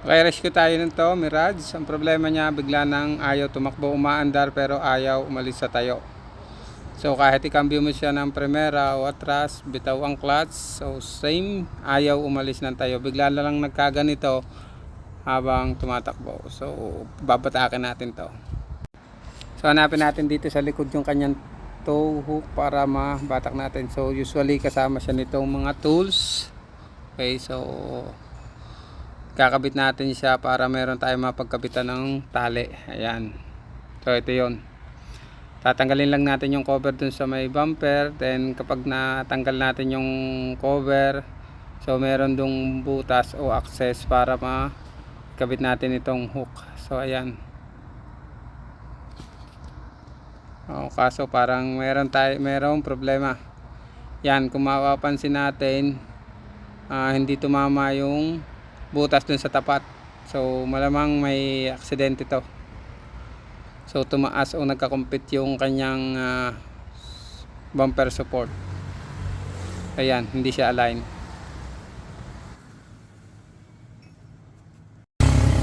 Okay, rescue tayo nito, Mirage. Ang problema niya, bigla nang ayaw tumakbo, umaandar pero ayaw umalis sa tayo. So kahit ikambyo mo siya ng primera o atras, bitaw ang clutch. So same, ayaw umalis ng tayo. Bigla na lang nagkaganito habang tumatakbo. So babatakin natin to. So hanapin natin dito sa likod yung kanyang tow hook para mabatak natin. So usually kasama siya nitong mga tools. Okay, so kakabit natin siya para meron tayong mapagkabitan ng tali. Ayan. So ito yon. Tatanggalin lang natin yung cover dun sa may bumper. Then kapag natanggal natin yung cover, so meron dong butas o access para makabit natin itong hook. So ayan. Oh, kaso parang meron tayo merong problema. Yan, kung mapapansin natin, ah, hindi tumama yung butas dun sa tapat. So malamang may aksidente to. So tumaas o nagka-compete yung kanyang ah, bumper support. Ayan, hindi siya align.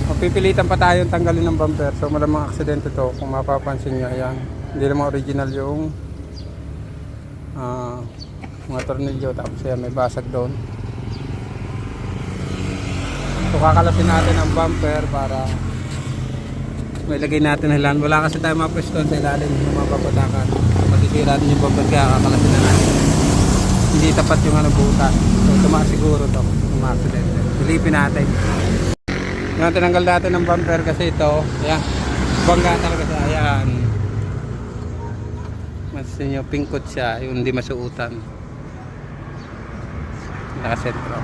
Mapipilitan pa tayong tanggalin ng bumper. So malamang aksidente to kung mapapansin nyo. Ayan, hindi naman original yung ah, mga tornilyo. Tapos ayan, may basag doon. So kakalasin natin ang bumper para may lagay natin ng lan. Wala kasi tayo mapwesto sa ilalim ng mga babatakan. Masisira din yung bumper kaya kakalasin na natin. Hindi tapat yung ano butas. So tumaas siguro to. Tumaaksidente. Pilipin natin. Yung tinanggal natin ng bumper kasi ito. Ayan. Bangga talaga siya. Ayan. Mas nyo pingkot siya. Yung hindi masuutan. Nakasentro.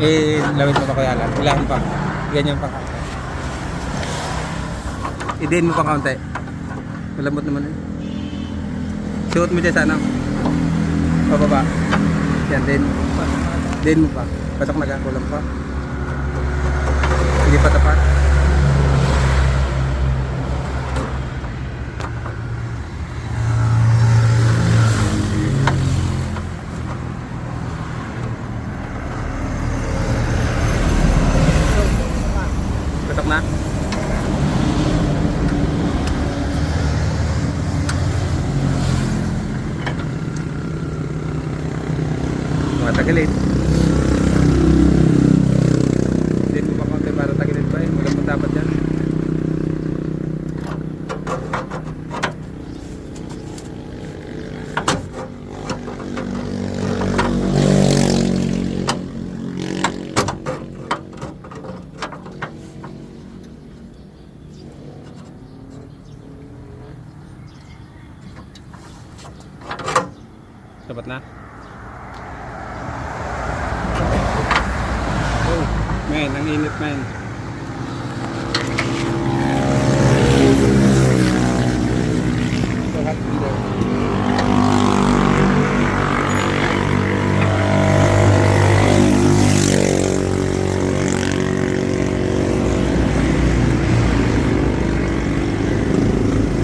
Eh, lawit mo pa kaya lang. Ilahan pa. Ganyan pa. Idiin mo pa kaunti. Malambot naman eh. Suot mo dyan sa ano? Pababa. Yan, din. Din mo pa. Pasok na ka. Kulang pa. Hindi pa tapat. Pasok na. Mga tagilid. Din mo pa konti para tagilid pa eh. Walang matapat yan. Dapat na? Oh, men, ang init men. Lahat hindi.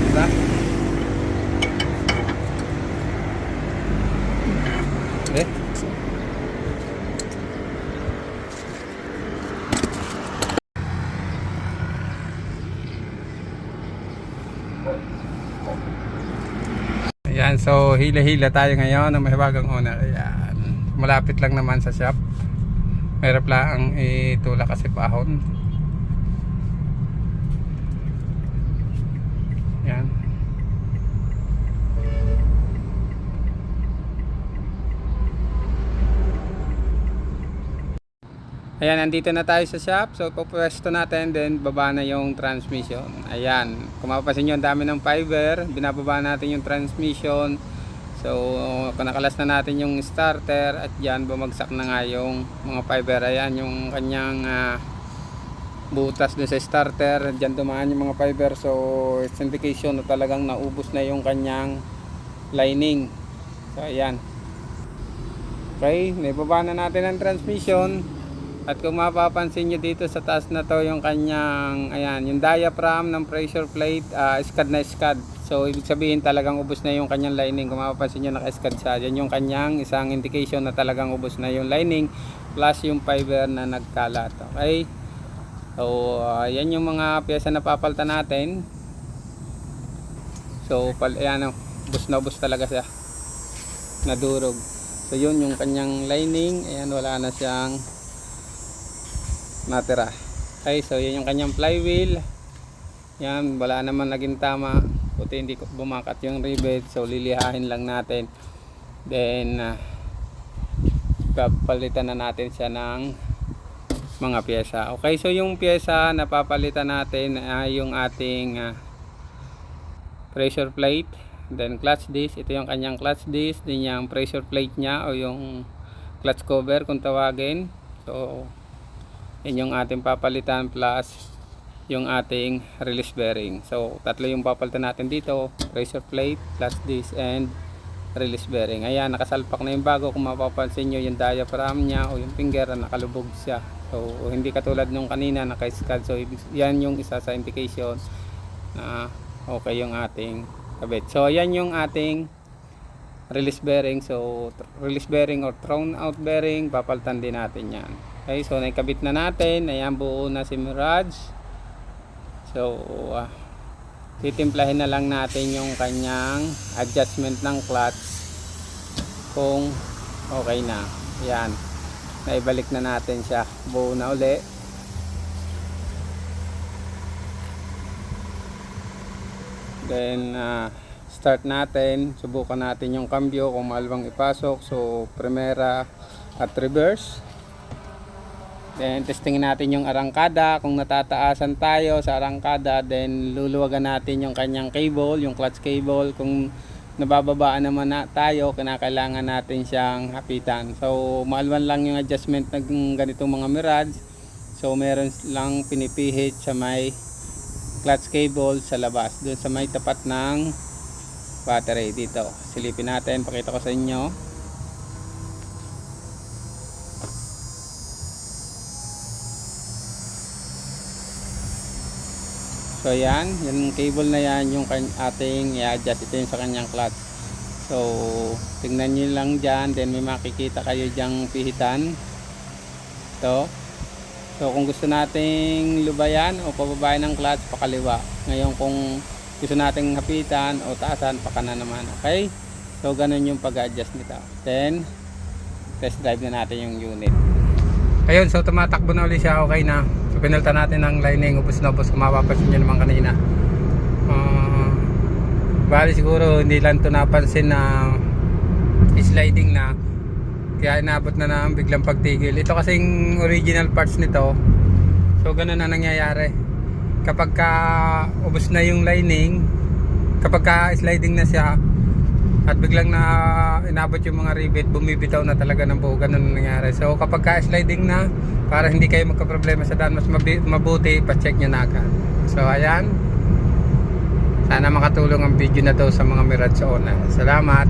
Diba? Eh? Ayan, so hila-hila tayo ngayon ng mahiwagang owner. Ayan. Malapit lang naman sa shop. Mahirap lang ang itulak kasi pahon. Ayan. Ayan, nandito na tayo sa shop. So, pupwesto natin, then baba na yung transmission. Ayan, kung mapapansin nyo, ang dami ng fiber. Binababa natin yung transmission. So, kanakalas na natin yung starter at yan, bumagsak na nga yung mga fiber. Ayan, yung kanyang ah, butas dun sa starter. Diyan dumaan yung mga fiber. So, it's indication na talagang naubos na yung kanyang lining. So, ayan. Okay, naibaba na natin ang transmission. At kung mapapansin nyo dito sa taas na to yung kanyang, ayan, yung diaphragm ng pressure plate, ah, skad na skad. So, ibig sabihin talagang ubos na yung kanyang lining. Kung mapapansin nyo naka-skad siya, yan yung kanyang isang indication na talagang ubos na yung lining plus yung fiber na nagkalat. Okay? So, ah, yan yung mga pyesa na papalitan natin. So, pal, ayan, oh, ubos na ubos talaga siya. Nadurog. So, yun yung kanyang lining. Ayan, wala na siyang natira. Okay, so yan yung kanyang flywheel. Yan, wala naman naging tama. Buti hindi bumakat yung rivet. So lilihahin lang natin. Then, uh, papalitan na natin siya ng mga pyesa. Okay, so yung pyesa na papalitan natin ay yung ating ah, pressure plate. Then clutch disc, ito yung kanyang clutch disc. Then yung pressure plate niya o yung clutch cover kung tawagin. So, yan yung ating papalitan plus yung ating release bearing. So, tatlo yung papalitan natin dito. Pressure plate, clutch disc, and release bearing. Ayan, nakasalpak na yung bago. Kung mapapansin nyo, yung diaphragm niya o yung finger, nakalubog siya. So, hindi katulad nung kanina, naka-scad. So, yan yung isa sa indication na okay yung ating kabit. So, ayan yung ating release bearing. So, release bearing or thrown out bearing, papalitan din natin yan. Okay, so naikabit na natin. Ayan, buo na si Mirage. So, ah, titimplahin na lang natin yung kanyang adjustment ng clutch kung okay na. Ayan, naibalik na natin siya. Buo na uli. Then, ah, start natin. Subukan natin yung cambio kung malwang ipasok. So, primera at reverse. Then, testingin natin yung arangkada. Kung natataasan tayo sa arangkada, then luluwagan natin yung kanyang cable, yung clutch cable. Kung nabababaan naman na tayo, kinakailangan natin siyang hapitan. So, maalwan lang yung adjustment ng ganitong mga Mirage. So, meron lang pinipihit sa may clutch cable sa labas. Doon sa may tapat ng battery dito. Silipin natin, pakita ko sa inyo. So yan, yung cable na yan yung ating i-adjust ito yung sa kanyang clutch. So tingnan niyo lang dyan, then may makikita kayo dyang pihitan. Ito. So kung gusto nating lubayan o pababayan ng clutch, pakaliwa. Ngayon kung gusto nating hapitan o taasan, pakana naman. Okay? So ganun yung pag-adjust nito. Then, test drive na natin yung unit. Ayun, so tumatakbo na ulit siya, okay na. Pinalta natin ng lining, ubos na ubos, kung mapapansin nyo naman kanina. Ah, bali siguro hindi lang to napansin na sliding na. Kaya inabot na na biglang pagtigil. Ito kasing original parts nito. So ganun na nangyayari. Kapag ka ubos na yung lining, kapag ka sliding na siya, at biglang na inabot yung mga rivet, bumibitaw na talaga ng buo. Ganun ang nangyari. So kapag ka-sliding na, para hindi kayo magka-problema sa daan, mas mabuti, pa-check nyo na agad. So ayan. Sana makatulong ang video na to sa mga Mirage owner. Salamat.